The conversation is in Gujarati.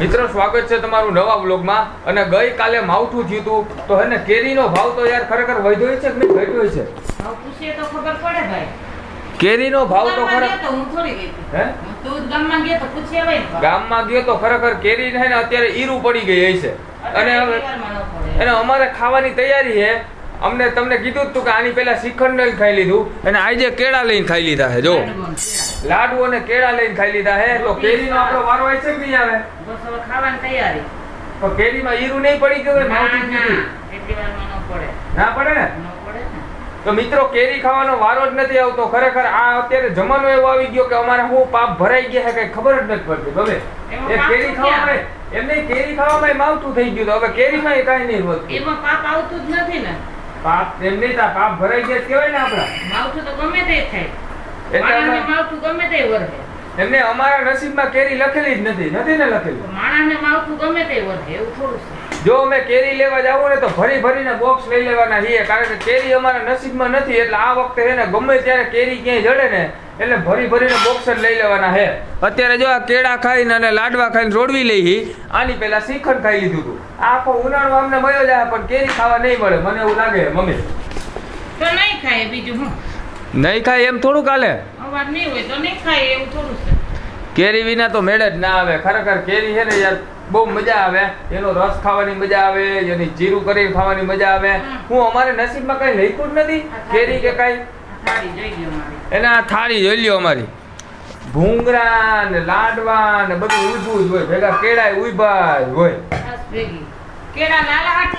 મિત્રો સ્વાગત છે તમારું નવા વ્લોગમાં. અને ગઈ કાલે માવઠું થયું હતું તો હે ને કેરીનો ભાવ તો યાર ખરેખર વધ્યો છે કે નહીં? ઘટ્યો છે? પૂછીએ તો ખબર પડે ભાઈ. કેરીનો ભાવ તો ખરેખર તો હું થોડી ગઈ. હતી. હે તું ગામમાં ગયો તો પૂછી આવે ગામમાં ગયો તો ખરેખર કેરી ને અત્યારે ઈરું પડી ગઈ છે. અને હવે એને અને અમારે ખાવાની તૈયારી છે. અમને તમને કીધું હતું કે આની પહેલા શ્રીખંડ ખાઈ લીધું. અને આજે કેળા લઈને ખાઈ લીધા છે જો. લાડુ અને કેળા લઈને ખાઈ લીધા હે તો કેરીનો આપણો વારો હોય છે કે નહીં આવે? બસ હવે ખાવાની તૈયારી. તો કેરીમાં ઈરું નહીં પડી ગયું ના ના એટલી વારમાં ન પડે. ના પડે? ને ન પડે ને. તો મિત્રો કેરી ખાવાનો વારો જ નથી આવતો. ખરેખર આ અત્યારે જમાનો એવો આવી ગયો કે અમારે હું પાપ ભરાઈ ગયા છે કઈ ખબર જ નથી પડતી. હવે એ કેરી ખાવામાં એમને કેરી ખાવામાં માવતું થઈ ગયું હવે કેરીમાં કઈ નહીં હોતું. એમાં પાપ આવતું જ નથી ને. પાપ એમ નહીં પાપ ભરાઈ ગયા કહેવાય ને આપણા. માવતું તો ગમે તે થાય. એમને અમારા નસીબમાં કેરી લખેલી જ નથી નથી ને લખેલી? માણસને માવતું ગમે તે વરસે એવું થોડું છે. જો અમે કેરી લેવા જાવ ને તો ભરી ભરીને બોક્સ લઈ લેવાના છીએ કારણ કે કેરી અમારા નસીબમાં નથી એટલે આ વખતે છે ને ગમે ત્યારે કેરી ક્યાંય જડે ને એટલે ભરી ભરીને બોક્સ જ લઈ લેવાના છે. અત્યારે જો આ કેળા ખાઈને અને લાડવા ખાઈને રોડવી લઈ આની પહેલા શ્રીખંડ ખાઈ લીધું હતું આખો ઉનાળો અમને મળ્યો જાય પણ કેરી ખાવા નહીં મળે. મને એવું લાગે મમ્મી. તો નહીં ખાય બીજું હું? નહીં ખાય એમ થોડું કાલે? કેરી વિના તો મેળ જ ના આવે. ખરેખર કેરી છે ને યાર બહુ મજા આવે. એનો રસ ખાવાની મજા આવે એની જીરું કરીને ખાવાની મજા આવે. હું. અમારે નસીબમાં કઈ લખ્યું જ નથી. કેરી કે કઈ? એને આ થાળી જોઈ લ્યો અમારી. ભૂંગરા ને લાડવા ને બધું ઉભું જ હોય. ભેગા કેળાય ઊભા જ હોય. કેળા લાલા